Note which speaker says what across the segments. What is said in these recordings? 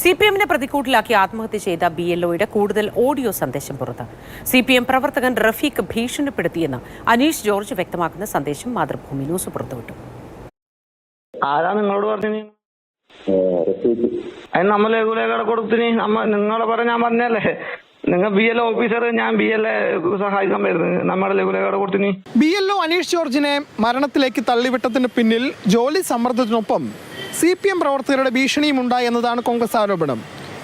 Speaker 1: C P എമ്മിനെ പ്രതിക്കൂട്ടിലാക്കി ആത്മഹത്യ ചെയ്ത ബി എൽ ഒയുടെ കൂടുതൽ ഓഡിയോ സന്ദേശം പുറത്ത്. സി പി എം പ്രവർത്തകൻ റഫീഖ് ഭീഷണിപ്പെടുത്തിയെന്ന് അനീഷ് ജോർജ് വ്യക്തമാക്കുന്ന സന്ദേശം മാതൃഭൂമി ന്യൂസ് പുറത്തുവിട്ടു.
Speaker 2: ആരാ നിങ്ങളോട് പറഞ്ഞു അതിന് നമ്മൾ ലഘുലേഖയുടെ കൊടുത്തിന് നമ്മ നിങ്ങളെ പറഞ്ഞ ഞാൻ പറഞ്ഞല്ലേ? നിങ്ങൾ ബി എൽ ഓഫീസർ ഞാൻ ബി എൽ സഹായിക്കാൻ വരുന്നത് നമ്മുടെ ലഘുലേഖയുടെ കൊടുത്തിന്.
Speaker 3: ബി എൽ ഒ അനീഷ് ജോർജിനെ മരണത്തിലേക്ക് തള്ളിവിട്ടതിന് പിന്നിൽ ജോലി സമ്മർദ്ദത്തിനൊപ്പം സി പി എം പ്രവർത്തകരുടെ ഭീഷണിയും ഉണ്ടായി എന്നതാണ് കോൺഗ്രസ് ആരോപണം.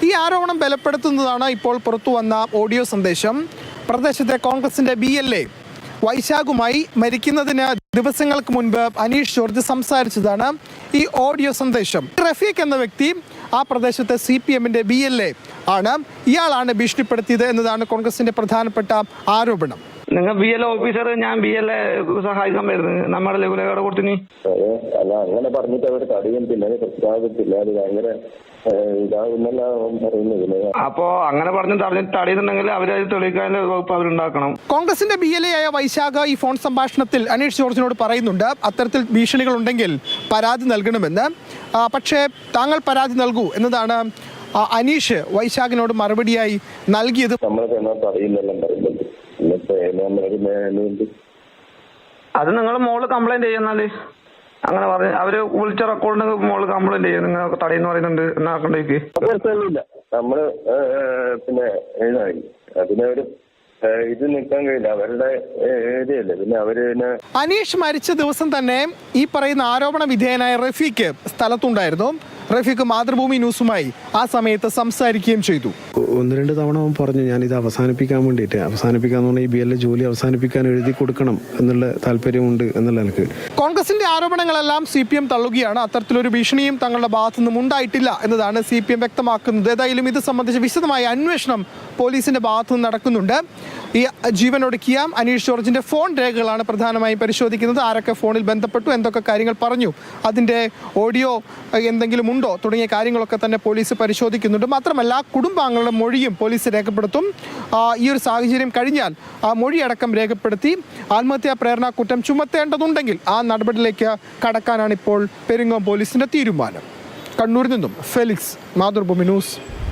Speaker 3: ഈ ആരോപണം ബലപ്പെടുത്തുന്നതാണ് ഇപ്പോൾ പുറത്തു വന്ന ഓഡിയോ സന്ദേശം. പ്രദേശത്തെ കോൺഗ്രസിന്റെ ബി എൽ എ വൈശാഖുമായി മരിക്കുന്നതിന് ദിവസങ്ങൾക്ക് മുൻപ് അനീഷ് ജോർജ് സംസാരിച്ചതാണ് ഈ ഓഡിയോ സന്ദേശം. റഫീഖ് എന്ന വ്യക്തി ആ പ്രദേശത്തെ സി പി എമ്മിന്റെ ബി എൽ എ ആണ്. ഇയാളാണ് ഭീഷണിപ്പെടുത്തിയത് എന്നതാണ് കോൺഗ്രസിന്റെ പ്രധാനപ്പെട്ട ആരോപണം.
Speaker 2: നിങ്ങൾ ബി എൽ ഓഫീസർ ഞാൻ ബി എൽ സഹായിക്കാൻ വരുന്നത് നമ്മുടെ ലഘുലേഖയുടെ കൊടുത്തിന്?
Speaker 4: അല്ല അങ്ങനെ പറഞ്ഞിട്ട് അവർ തടയുന്നില്ല അത് പ്രസ്താവിച്ചില്ല അത് ഭയങ്കര ഇതാകുന്നല്ല പറയുന്നത്
Speaker 2: അപ്പോ അങ്ങനെ പറഞ്ഞ് തടഞ്ഞിട്ട് തടയുന്നുണ്ടെങ്കിൽ അവരത് തെളിയിക്കാൻ വകുപ്പ് അവരുണ്ടാക്കണം.
Speaker 3: കോൺഗ്രസിന്റെ ബി എൽ എ ആയ വൈശാഖ ഈ ഫോൺ സംഭാഷണത്തിൽ അനീഷ് ജോർജിനോട് പറയുന്നുണ്ട്. അത്തരത്തിൽ ഭീഷണികൾ ഉണ്ടെങ്കിൽ പരാതി നൽകണമെന്ന്. പക്ഷേ താങ്കൾ പരാതി നൽകൂ എന്നതാണ് അനീഷ് വൈശാഖിനോട് മറുപടിയായി നൽകിയത്.
Speaker 4: നമ്മളെ ചെന്നാൽ
Speaker 2: അത് നിങ്ങൾ മോൾ കംപ്ലൈന്റ് ചെയ്യുന്നാൽ അങ്ങനെ പറഞ്ഞു അവർ വിളിച്ച റെക്കോർഡിന് മോൾ കംപ്ലൈന്റ് ചെയ്യും. നിങ്ങൾ തടയെന്ന് പറയുന്നുണ്ട് എന്നാക്കണ്ടേക്ക്
Speaker 4: നമ്മൾ പിന്നെ എഴുതായി. അതിനൊരു ഇത് നിൽക്കാൻ കഴിയില്ല. അവരുടെ പിന്നെ അവർ പിന്നെ
Speaker 3: അനീഷ് മരിച്ച ദിവസം തന്നെ ഈ പറയുന്ന ആരോപണ വിധേയനായ റഫീഖ് സ്ഥലത്തുണ്ടായിരുന്നു. റഫീഖ് മാതൃഭൂമി ന്യൂസുമായി ആ സമയത്ത് സംസാരിക്കുകയും ചെയ്തു.
Speaker 5: ഒന്ന് രണ്ട് തവണ അവൻ പറഞ്ഞു ഞാനിത് അവസാനിപ്പിക്കാൻ വേണ്ടിയിട്ട്. അവസാനിപ്പിക്കാന്ന് പറഞ്ഞാൽ ഈ ബി എൽ ജോലി അവസാനിപ്പിക്കാൻ എഴുതി കൊടുക്കണം എന്നുള്ള താല്പര്യമുണ്ട് എന്നുള്ള എനിക്ക്
Speaker 3: കോൺഗ്രസിന്റെ ആരോപണങ്ങളെല്ലാം സി പി എം തള്ളുകയാണ്. അത്തരത്തിലൊരു ഭീഷണിയും തങ്ങളുടെ ഭാഗത്തു നിന്നും ഉണ്ടായിട്ടില്ല എന്നതാണ് സി പി എം വ്യക്തമാക്കുന്നത്. ഏതായാലും ഇത് സംബന്ധിച്ച് വിശദമായ അന്വേഷണം പോലീസിന്റെ ഭാഗത്തു നിന്ന് നടക്കുന്നുണ്ട്. ഈ ജീവനൊടുക്കിയ അനീഷ് ജോർജിന്റെ ഫോൺ രേഖകളാണ് പ്രധാനമായും പരിശോധിക്കുന്നത്. ആരൊക്കെ ഫോണിൽ ബന്ധപ്പെട്ടു എന്തൊക്കെ കാര്യങ്ങൾ പറഞ്ഞു അതിന്റെ ഓഡിയോ എന്തെങ്കിലും ഉണ്ടോ തുടങ്ങിയ കാര്യങ്ങളൊക്കെ തന്നെ പോലീസ് പരിശോധിക്കുന്നുണ്ട്. മാത്രമല്ല കുടുംബാംഗങ്ങളുടെ മൊഴിയും പോലീസ് രേഖപ്പെടുത്തും. ഈ ഒരു സാഹചര്യം കഴിഞ്ഞാൽ ആ മൊഴിയടക്കം രേഖപ്പെടുത്തി ആത്മഹത്യാ പ്രേരണ കുറ്റം ചുമത്തേണ്ടതുണ്ടെങ്കിൽ ആ നടപടിയിലേക്ക് കടക്കാനാണ് ഇപ്പോൾ പെരുങ്ങോം പോലീസിന്റെ തീരുമാനം. കണ്ണൂരിൽ നിന്നും ഫെലിക്സ് മാതൃഭൂമി ന്യൂസ്.